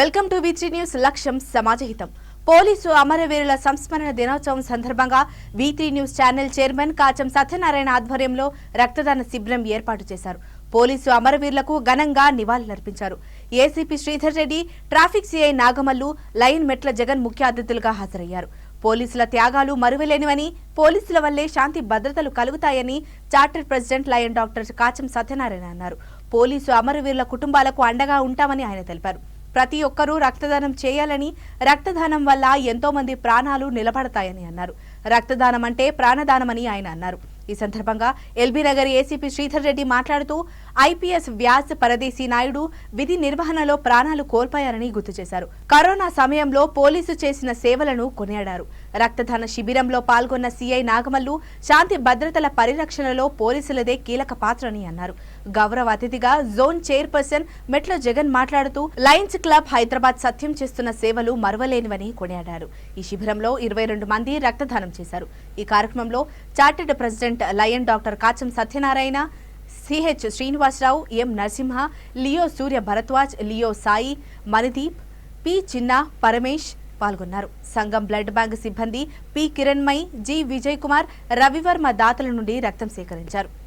Welcome to విత్రీ news లక్ష్యం సమాజహితం. Police అమరవీరుల సంస్మరణ దినోత్సవం సందర్భంగా V three news channel chairman Kacham Satyanarayana ఆధ్వర్యంలో రక్తదాన శిబిరం ఏర్పాటు చేశారు. పోలీసు అమరవీరులకు ఘనంగా నివాళులర్పించారు. ACP Sridhar Reddy traffic CI Nagamallu lion Metla Jagan ముఖ్య అతిథులుగా హాజరయ్యారు. పోలీసుల త్యాగాలు మరువలేనివని పోలీసుల వల్లే శాంతి భద్రతలు కలుగుతాయని charter president lion doctor Kacham Satyanarayana అన్నారు. పోలీసు అమరవీరుల కుటుంబాలకు అండగా ఉంటామని ఆయన తెలిపారు. ప్రతి ఒక్కరూ రక్తదానం చేయాలని రక్తదానం వల్ల ఎంతో మంది ప్రాణాలు నిలబడతాయని అన్నారు. రక్తదానం అంటే ప్రాణదానమని ఆయన అన్నారు. ఈ సందర్భంగా ఎల్బీ నగర్ ఏసీపీ శ్రీధర్ రెడ్డి మాట్లాడుతూ ఐపీఎస్ వ్యాస్ పరదేశీ నాయుడు విధి నిర్వహణలో ప్రాణాలు కోల్పోయారని గుర్తు చేశారు. కరోనా సమయంలో పోలీసు చేసిన సేవలను కొనియాడారు. రక్తదాన శిబిరంలో పాల్గొన్న సీఐ నాగమల్లు శాంతి భద్రతల పరిరక్షణలో పోలీసులదే కీలక పాత్రని అన్నారు. గౌరవ అతిథిగా జోన్ చైర్పర్సన్ మెట్ల జగన్ మాట్లాడుతూ లయన్స్ క్లబ్ హైదరాబాద్ సత్యం చేస్తున్న సేవలు మరవలేనివని కొనియాడారు. ఈ శిబిరంలో ఇరవై రెండు మంది రక్తదానం చేశారు. ఈ కార్యక్రమంలో chartered president lion doctor Kacham Satyanarayana CH Srinivasarao M Narasimha leo Surya Bharadwaj leo Sai Manideep P Chinna Paramesh పాల్గొన్నారు. సంఘం బ్లడ్ బ్యాంక్ సిబ్బంది పి. కిరణ్మయి జి. విజయ్ కుమార్ రవివర్మ దాతల నుండి రక్తం సేకరించారు.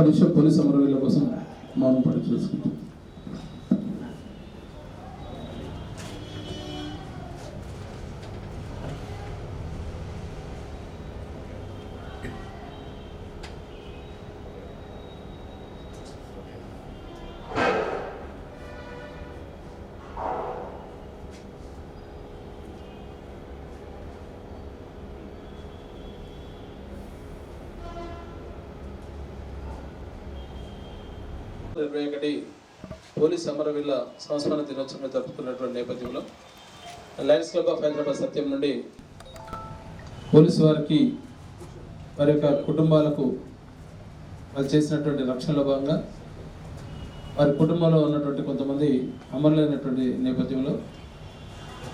ఒక్క నిమిషం పోలీస్ కోసం మౌనం పడి చూసుకుంటాం పోలీస్ సంస్మరణ దినోత్సవం జరుపుకున్నటువంటి నేపథ్యంలో lions club of Hyderabad Satyam నుండి పోలీసు వారికి వారి యొక్క కుటుంబాలకు వాళ్ళు చేసినటువంటి రక్షణలో భాగంగా వారి కుటుంబంలో ఉన్నటువంటి కొంతమంది అమరులైనటువంటి నేపథ్యంలో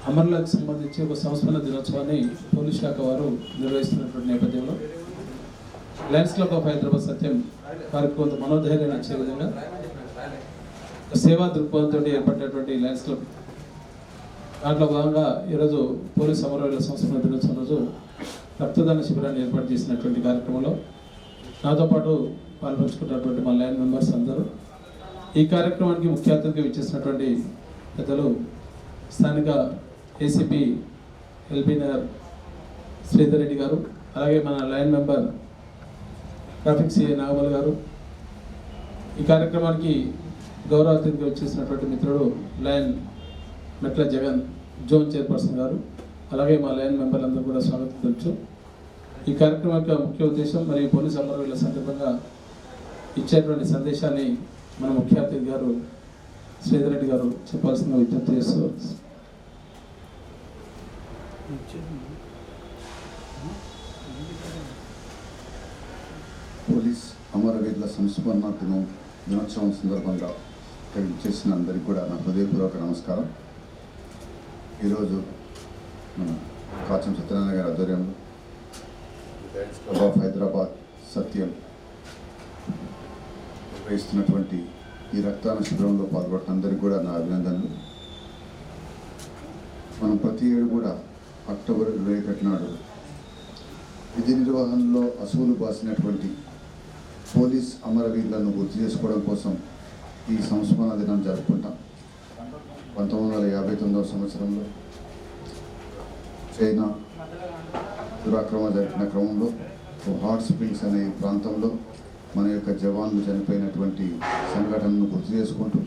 అమరులకు సంబంధించి ఒక సంస్మరణ దినోత్సవాన్ని పోలీస్ శాఖ వారు నిర్వహిస్తున్నటువంటి నేపథ్యంలో lions club of Hyderabad Satyam వారికి కొంత మనోధైర్యాన్ని ఇచ్చే విధంగా సేవా దృక్పథంతో ఏర్పడినటువంటి లయన్స్ క్లబ్ దాంట్లో భాగంగా ఈరోజు పోలీస్ అమరవీరుల సంస్కృతి దినోత్సవం రోజు రక్తదాన శిబిరాన్ని ఏర్పాటు చేసినటువంటి కార్యక్రమంలో నాతో పాటు పాల్పంచుకున్నటువంటి మా లైన్ మెంబర్స్ అందరూ ఈ కార్యక్రమానికి ముఖ్య అతిథిగా ఇచ్చేసినటువంటి పెద్దలు స్థానిక ఏసీపీ ఎల్బీ నగర్ శ్రీధర్ రెడ్డి గారు అలాగే మన lion member traffic CI Nagamal గారు. ఈ కార్యక్రమానికి గౌరవ అతిథిగా వచ్చేసినటువంటి మిత్రుడు line Metla Jagan zone chairperson గారు. అలాగే మా లైన్ మెంబర్లందరూ కూడా స్వాగతం ఈ కార్యక్రమం యొక్క ముఖ్య ఉద్దేశం మరియు పోలీస్ అమరవీరుల సందర్భంగా ఇచ్చేటువంటి సందేశాన్ని మన ముఖ్య అతిథి గారు శ్రీధర్ రెడ్డి గారు చెప్పాల్సిన విజ్ఞప్తి చేస్తూ పోలీస్ అమరవీరుల సంస్మరణ దినం దినోత్సవం సందర్భంగా ఇక్కడ చేసిన అందరికీ కూడా నా హృదయపూర్వక నమస్కారం. ఈరోజు మన కాచం సత్యనారాయణ గారి ఆధ్వర్యంలో lions club of Hyderabad Satyam నిర్వహిస్తున్నటువంటి ఈ రక్తాన శిబిరంలో పాల్గొన్న అందరికీ కూడా నా అభినందనలు. మనం ప్రతి ఏడు కూడా అక్టోబర్ ఇరవై ఒకటి నాడు విధి నిర్వహణలో అసువులు బాసినటువంటి పోలీస్ అమరవీరులను గుర్తు చేసుకోవడం కోసం ఈ సంస్మరణ దినం జరుపుకుంటాం. పంతొమ్మిది వందల యాభై తొమ్మిదవ సంవత్సరంలో చైనా దురాక్రమణ జరిపిన క్రమంలో హాట్ స్ప్రింగ్స్ అనే ప్రాంతంలో మన యొక్క జవాన్లు చనిపోయినటువంటి సంఘటనను గుర్తు చేసుకుంటూ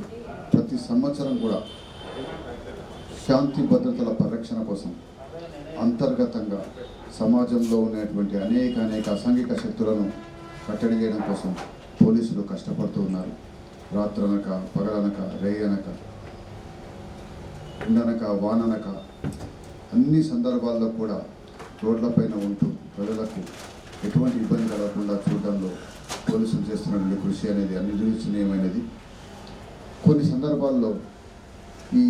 ప్రతి సంవత్సరం కూడా శాంతి భద్రతల పరిరక్షణ కోసం అంతర్గతంగా సమాజంలో ఉన్నటువంటి అనేక అనేక అసాంఘిక శక్తులను కట్టడి చేయడం కోసం పోలీసులు కష్టపడుతూ ఉన్నారు. రాత్రనక పగలనక రేయనక ఎండనక వాననక అన్ని సందర్భాల్లో కూడా రోడ్లపైన ఉంటూ ప్రజలకు ఎటువంటి ఇబ్బంది కలగకుండా చూడడంలో పోలీసులు చేస్తున్నటువంటి కృషి అనేది అనిర్వచనీయమైనది. కొన్ని సందర్భాల్లో ఈ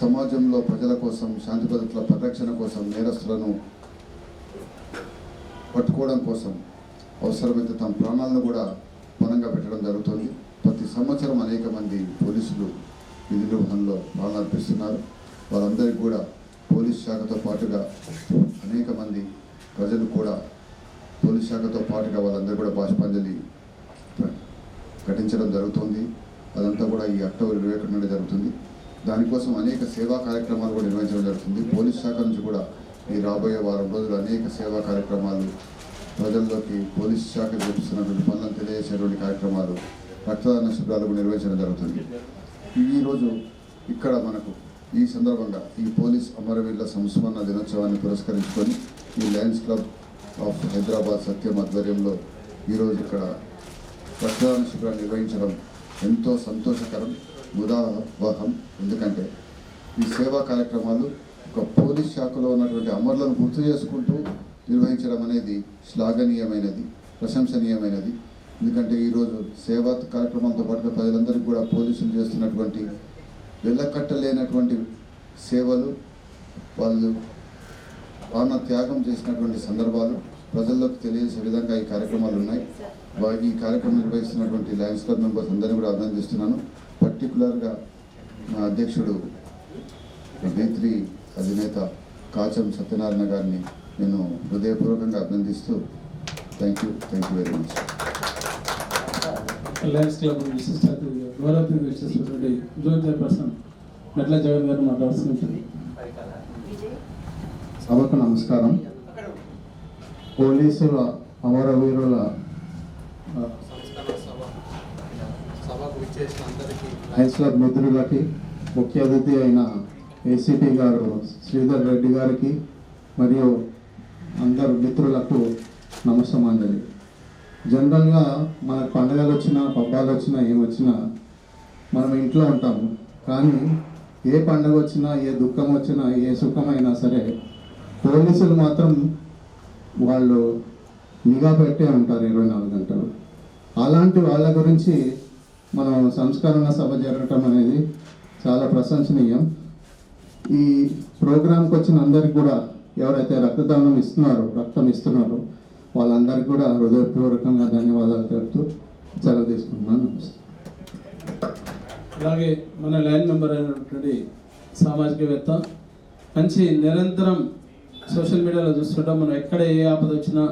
సమాజంలో ప్రజల కోసం శాంతి భద్రతల పరిరక్షణ కోసం నేరస్తులను పట్టుకోవడం కోసం అవసరమైతే తమ ప్రాణాలను కూడా పనంగా పెట్టడం జరుగుతుంది. ప్రతి సంవత్సరం అనేక మంది పోలీసులు విధి నిర్వహణలో ప్రాణాలు వాళ్ళందరికీ కూడా పోలీస్ శాఖతో పాటుగా అనేక మంది ప్రజలు కూడా పోలీస్ శాఖతో పాటుగా వాళ్ళందరూ కూడా బాష్పాంజలి ఘటించడం జరుగుతుంది. అదంతా కూడా ఈ అక్టోబర్ ఇరవై ఒకటి నుండి జరుగుతుంది. దానికోసం అనేక సేవా కార్యక్రమాలు కూడా నిర్వహించడం జరుగుతుంది. పోలీస్ శాఖ నుంచి కూడా ఈ రాబోయే వారం రోజులు అనేక సేవా కార్యక్రమాలు ప్రజల్లోకి పోలీస్ శాఖ చేపిస్తున్నటువంటి పనులను తెలియజేసేటువంటి కార్యక్రమాలు రక్తదాన శిబిరాలు నిర్వహించడం జరుగుతుంది. ఈరోజు ఇక్కడ మనకు ఈ సందర్భంగా ఈ పోలీస్ అమరవీరుల సంస్మరణ దినోత్సవాన్ని పురస్కరించుకొని ఈ lions club of Hyderabad Satyam ఆధ్వర్యంలో ఈరోజు ఇక్కడ రక్తదాన శిబిరాన్ని నిర్వహించడం ఎంతో సంతోషకరం ముదావహం ఎందుకంటే ఈ సేవా కార్యక్రమాలు ఒక పోలీస్ శాఖలో ఉన్నటువంటి అమరులను గుర్తు చేసుకుంటూ నిర్వహించడం అనేది శ్లాఘనీయమైనది ప్రశంసనీయమైనది. ఎందుకంటే ఈరోజు సేవా కార్యక్రమాలతో పాటుగా ప్రజలందరికీ కూడా పోలీసులు చేస్తున్నటువంటి వెళ్ళకట్టలేనటువంటి సేవలు వాళ్ళు ప్రాణ త్యాగం చేసినటువంటి సందర్భాలు ప్రజల్లోకి తెలియజేసే విధంగా ఈ కార్యక్రమాలు ఉన్నాయి. ఈ కార్యక్రమం నిర్వహిస్తున్నటువంటి లయన్స్ క్లబ్ మెంబర్స్ అందరినీ కూడా అభినందిస్తున్నాను. పర్టికులర్గా మా అధ్యక్షుడు త్రీ అధినేత కాచం సత్యనారాయణ గారిని నేను హృదయపూర్వకంగా అభినందిస్తూ thank you thank you very much. Lions club విశిష్ట గౌరవ వచ్చేసినటువంటి జోన్ చైర్పర్సన్ మెట్ల జగన్ గారు మాట్లాడుతున్నారు సభకు నమస్కారం. పోలీసుల అమరవీరుల లయన్స్ క్లబ్ మిత్రులకి ముఖ్య అతిథి అయిన ఏసీపీ గారు శ్రీధర్ రెడ్డి గారికి మరియు అందరు మిత్రులకు నమస్తమాంజలి జనరల్గా మనకు పండగలు వచ్చినా పబ్బాలు వచ్చినా ఏమొచ్చినా మనం ఇంట్లో ఉంటాము. కానీ ఏ పండగ వచ్చినా ఏ దుఃఖం వచ్చినా ఏ సుఖమైనా సరే పోలీసులు మాత్రం వాళ్ళు నిఘా పెట్టే ఉంటారు ఇరవై నాలుగు గంటలు. అలాంటి వాళ్ళ గురించి మనం సంస్కరణ సభ జరగటం అనేది చాలా ప్రశంసనీయం. ఈ ప్రోగ్రాంకి వచ్చిన అందరికి కూడా ఎవరైతే రక్తదానం ఇస్తున్నారో రక్తం ఇస్తున్నారో వాళ్ళందరికీ కూడా హృదయపూర్వకంగా ధన్యవాదాలు తెలుపుతూ సెలవు తీసుకుంటున్నాను. అలాగే మన లైన్ మెంబర్ అయినటువంటి సామాజికవేత్త మంచి నిరంతరం సోషల్ మీడియాలో చూస్తుంటాం. మనం ఎక్కడ ఏ ఆపద వచ్చినా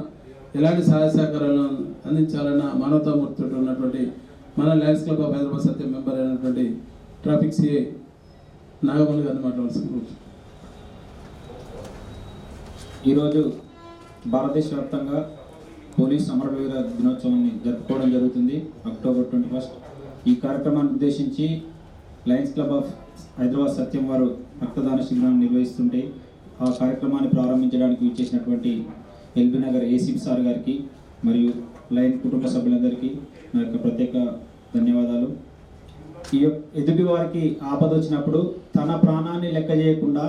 ఎలాంటి సహాయ సహకారాలను అందించాలన్న మానవతామూర్తితో ఉన్నటువంటి మన lions club of Hyderabad Satyam member అయినటువంటి ట్రాఫిక్ సిఐ నాగమల్లి గారిని మాట్లాడాల్సింది ఈరోజు భారతదేశ వ్యాప్తంగా పోలీస్ అమరవీర దినోత్సవాన్ని జరుపుకోవడం జరుగుతుంది అక్టోబర్ ట్వంటీ ఫస్ట్. ఈ కార్యక్రమాన్ని ఉద్దేశించి lions club of Hyderabad Satyam వారు రక్తదాన శిబిరాన్ని నిర్వహిస్తుంటే ఆ కార్యక్రమాన్ని ప్రారంభించడానికి ఇచ్చేసినటువంటి ఎల్బీ నగర్ ఏసీపీ సార్ గారికి మరియు లయన్ కుటుంబ సభ్యులందరికీ నా యొక్క ప్రత్యేక ధన్యవాదాలు. ఈ యొక్క ఎదుటి వారికి ఆపద వచ్చినప్పుడు తన ప్రాణాన్ని లెక్క చేయకుండా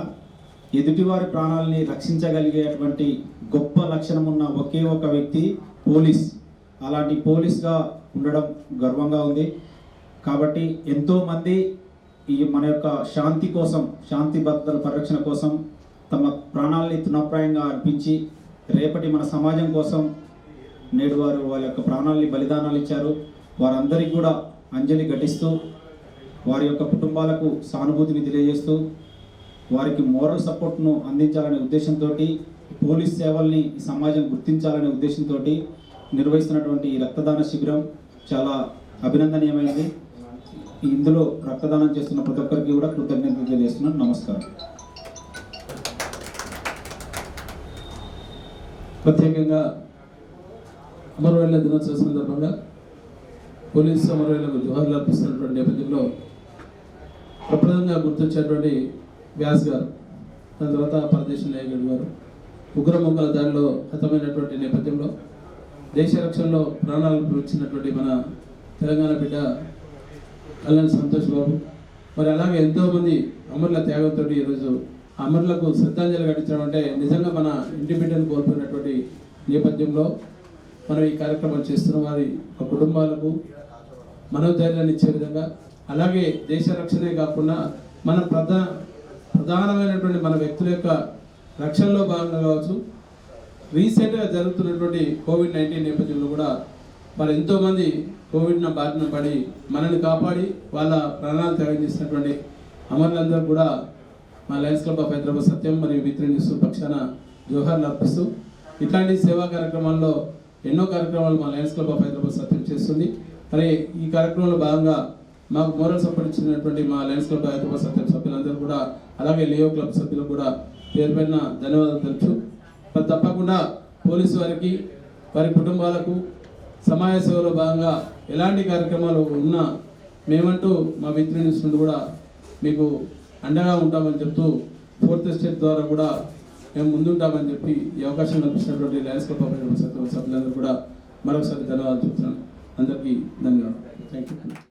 ఎదుటివారి ప్రాణాలని రక్షించగలిగేటువంటి గొప్ప లక్షణం ఉన్న ఒకే ఒక వ్యక్తి పోలీస్. అలాంటి పోలీస్గా ఉండడం గర్వంగా ఉంది. కాబట్టి ఎంతోమంది ఈ మన యొక్క శాంతి కోసం శాంతి భద్రతల పరిరక్షణ కోసం తమ ప్రాణాలని తృణప్రాయంగా అర్పించి రేపటి మన సమాజం కోసం నేడు వారు వాళ్ళ యొక్క ప్రాణాలని బలిదానాలు ఇచ్చారు. వారందరికీ కూడా అంజలి ఘటిస్తూ వారి యొక్క కుటుంబాలకు సానుభూతిని తెలియజేస్తూ వారికి మోరల్ సపోర్ట్ను అందించాలనే ఉద్దేశంతో పోలీస్ సేవల్ని సమాజం గుర్తించాలనే ఉద్దేశంతో నిర్వహిస్తున్నటువంటి ఈ రక్తదాన శిబిరం చాలా అభినందనీయమైనది. ఇందులో రక్తదానం చేస్తున్న ప్రతి ఒక్కరికి కూడా కృతజ్ఞతలు తెలియజేస్తున్నాను. నమస్కారం. ప్రత్యేకంగా అమరవీరుల దినోత్సవ సందర్భంగా పోలీసు అమరవీరులకు జోహార్లు అర్పిస్తున్నటువంటి నేపథ్యంలో ప్రప్రదంగా గుర్తొచ్చేటువంటి వ్యాస్ గారు దాని తర్వాత పరదేశం నాయకుడు గారు ఉగ్రమొగ్గల దారిలో హతమైనటువంటి నేపథ్యంలో దేశ రక్షణలో ప్రాణాలు వచ్చినటువంటి మన తెలంగాణ బిడ్డ కళ్యాణ్ సంతోష్ బాబు. మరి అలాగే ఎంతోమంది అమరుల త్యాగంతో ఈరోజు ఆ అమరులకు శ్రద్ధాంజలి ఘటించడం అంటే నిజంగా మన ఇంటి బిడ్డను కోల్పోయినటువంటి నేపథ్యంలో మనం ఈ కార్యక్రమం చేస్తున్న వారి ఒక కుటుంబాలకు మనోధైర్యాన్ని ఇచ్చే విధంగా అలాగే దేశ రక్షణే కాకుండా మన ప్రధాన ప్రధానమైనటువంటి మన వ్యక్తుల యొక్క రక్షణలో భాగంగా కావచ్చు. రీసెంట్గా జరుగుతున్నటువంటి కోవిడ్ నైన్టీన్ నేపథ్యంలో కూడా మరి ఎంతోమంది కోవిడ్న బారిన పడి మనల్ని కాపాడి వాళ్ళ ప్రాణాలు త్యాగం చేసినటువంటి అమరులందరూ కూడా మా lions club of Hyderabad Satyam మరియు మిత్ర పక్షాన జోహార్లు అర్పిస్తూ ఇట్లాంటి సేవా కార్యక్రమాల్లో ఎన్నో కార్యక్రమాలు మా lions club of Hyderabad Satyam చేస్తుంది. మరి ఈ కార్యక్రమంలో భాగంగా మాకు మోరల్ సపోర్ట్ ఇచ్చినటువంటి మా లయన్స్ క్లబ్ హైదరాబాద్ సత్యం సభ్యులందరూ కూడా అలాగే లియో క్లబ్ సభ్యులు కూడా పేరు పైన ధన్యవాదాలు తెలుసు మరి తప్పకుండా పోలీసు వారికి వారి కుటుంబాలకు సమాజ సేవలో భాగంగా ఎలాంటి కార్యక్రమాలు ఉన్నా మేమంటూ మా మిత్రుల నుండి కూడా మీకు అండగా ఉంటామని చెప్తూ ఫోర్త్ స్టేట్ ద్వారా కూడా మేము ముందుంటామని చెప్పి ఈ అవకాశం కల్పించినటువంటి లయన్స్ క్లబ్ సభ్యులందరూ కూడా మరొకసారి ధన్యవాదాలు చెప్తున్నాను. అందరికీ ధన్యవాదాలు. Thank you